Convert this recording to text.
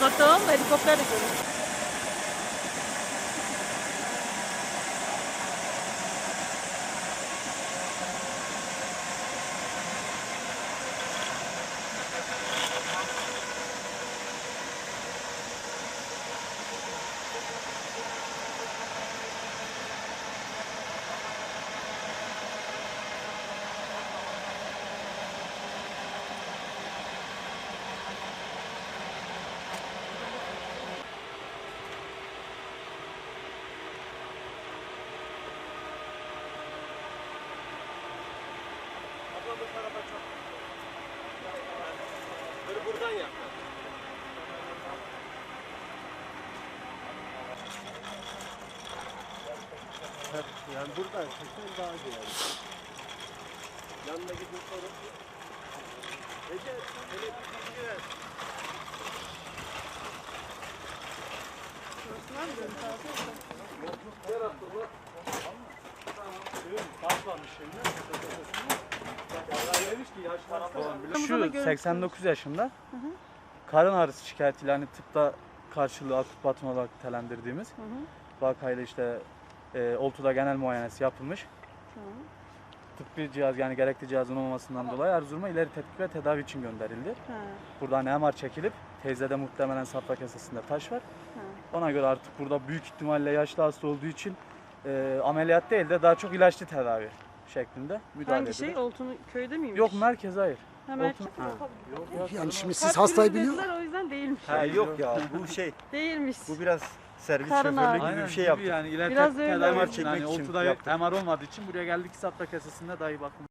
Gotham, helicopter. Helikopter de görüyor. Buradan yap. Yani buradan çeksen daha iyi yani. Yanına gidip sonra. Ece, hele bir bilgi ver. Şu 89 yaşında karın ağrısı şikayetiyle hani tıpta karşılığı akut batma olarak telendirdiğimiz Hı hı. vakayla işte e, Oltu'da genel muayenesi yapılmış. Tamam. Tıbbi cihaz yani gerekli cihazın olmamasından dolayı Erzurum'a ileri tetkik ve tedavi için gönderildi. Ha. Buradan MR çekilip teyzede muhtemelen safra kesesinde taş var. Ha. Ona göre artık burada büyük ihtimalle yaşlı hasta olduğu için e, ameliyat değil de daha çok ilaçlı tedavi şeklinde müdahale Hangi edilir. şey? Oltunun köyde miymiş? Yok merkez hayır. Ha, merkez. Yani şimdi Kalp siz hastayı krizi biliyor dediler, O yüzden değilmiş. Ha yok ya bu şey Değilmiş. bu biraz servis Karın şoförlüğü gibi Aynen bir şey gibi yaptık. yani ileri Biraz öyle tedavi oldu. için çekmek yani için Oltu'da yaptık. MR olmadığı için buraya geldik safra kesesinde dahi bakım